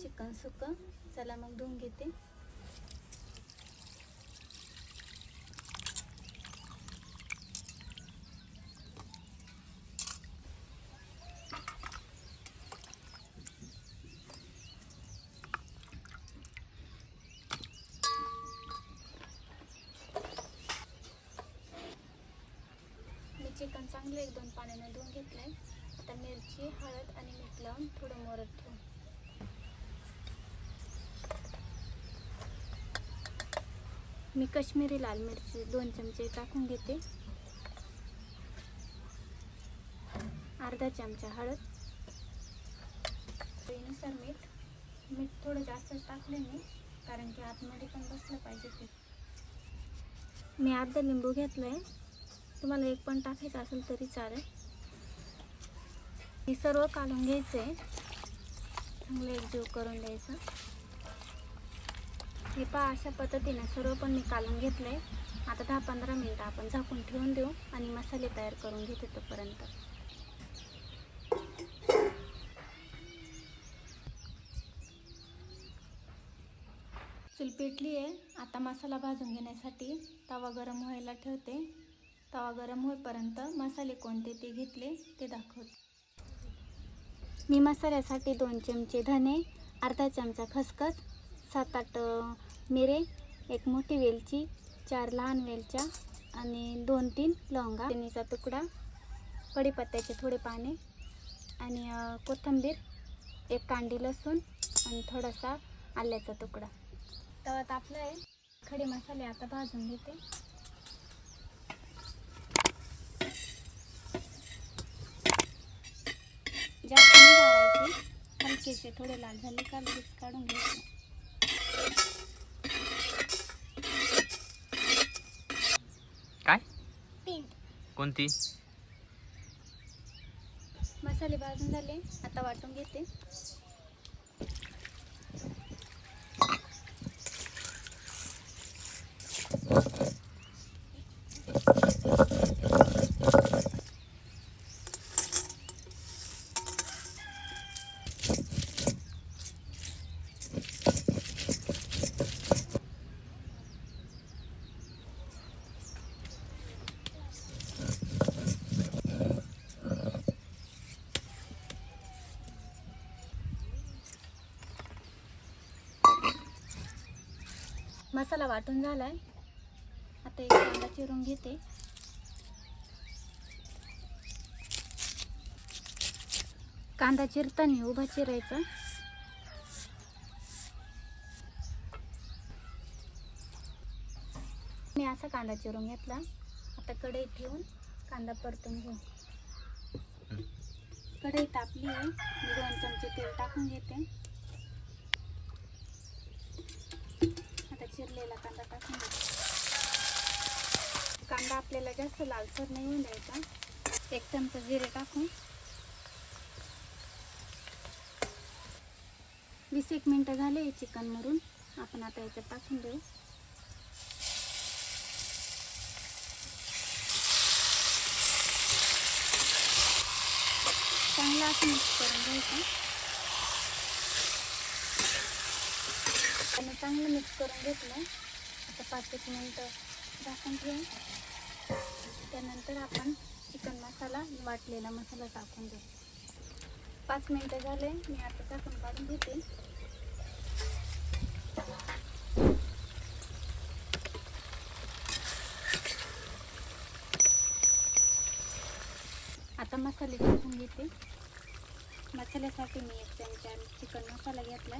Chicken सुकं. चला मग धुवून घेते. मी चिकन चांगलं एक दोन पाण्याने धुवून घेतलंय. आता मिरची हळद आणि मीठ लावून थोडं मोरत ठेवून. मी कश्मीरी लाल मिरची दोन चमचे टाकून घेते. अर्धा चमचा हळद. चवीनुसार मीठ. मीठ थोडं जास्तच टाकले मी कारण की आतमध्ये पण बसलं पाहिजे ते. मी अर्धा लिंबू घेतलंय. तुम्हाला एक पण टाकायचं असेल तरी चालेल. हे सर्व काढून घ्यायचं आहे चांगलं एकजीव करून द्यायचं. हे पहा अशा पद्धतीने सर्व पण मी काढून घेतलं आहे आता दहा पंधरा मिनटं आपण झाकून ठेवून देऊ आणि मसाले तयार करून घेते तोपर्यंत. चूल पेटली आहे. आता मसाला भाजून घेण्यासाठी तवा गरम व्हायला ठेवते. तवा गरम होईपर्यंत मसाले कोणते ते घेतले ते दाखवते. मी मसाल्यासाठी दोन चमचे धने अर्धा चमचा खसखस सात आठ मिरे एक मोठी वेलची चार लहान वेलच्या आणि दोन तीन लवंगा चिनीचा तुकडा कढीपत्त्याचे थोडे पाने आणि कोथिंबीर एक कांडी लसूण आणि थोडासा आल्याचा तुकडा. तर आपलं आहे खडे मसाले आता भाजून घेते. जास्त हलकेचे थोडे लाल झाले का लगेच काढून घ्यायचे कोणती? मसाले भाजून झाले. आता वाटून घेते. मसाला वाटून झाला आहे आता एक कांदा चिरून घेते. कांदा चिरताना उभा चिरायचा. मी असा कांदा चिरून घेतला. आता कढईत ठेवून कांदा परतून घेऊ. कढई तापली आहे. मी दोन चमचे तेल टाकून घेते आता चिरलेला कांदा टाकून घेते कांदा आपल्याला जास्त लालसर नाही होऊन द्यायचा. एक चमचा जिरे टाकून. वीस एक मिनटं झाले चिकन मरून. आपण आता याच्यात टाकून देऊ. चांगलं असं मिक्स करून घ्यायचं. आणि चांगलं मिक्स करून घेतलं. आता पाच एक मिनटं झाकून ठेवून त्यानंतर आपण चिकन मसाला वाटलेला मसाला टाकून देऊ. पाच मिनटं झाले मी आता टाकून काढून घेते. आता मसाले टाकून घेते. मसाल्यासाठी मी एक चमचा चिकन मसाला घेतला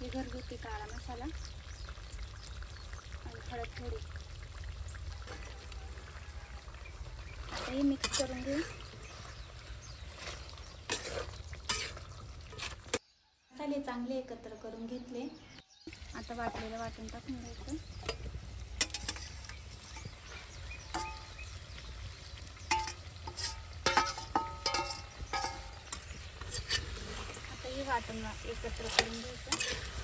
हे घरगुती काळा मसाला. आणि हळद थोडी आता हे मिक्स करून घेऊ. मसाले चांगले एकत्र करून घेतले. आता वाटलेलं वाटून टाकून द्यायचं आता वाटून एकत्र करून घ्यायचं.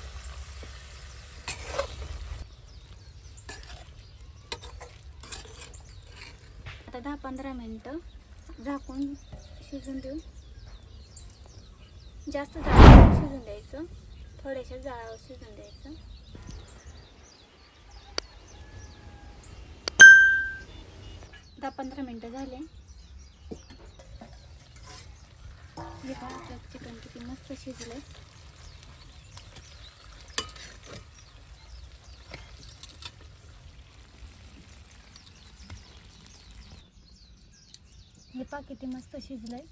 आता दहा पंधरा मिनटं झाकून शिजून देऊ. जास्त जाळावर शिजून द्यायचं. थोड्याशा जाळावर शिजून द्यायचं. दहा पंधरा मिनटं झाले. हे चिकन किती मस्त शिजलंय. हे पा किती मस्त शिजलंय.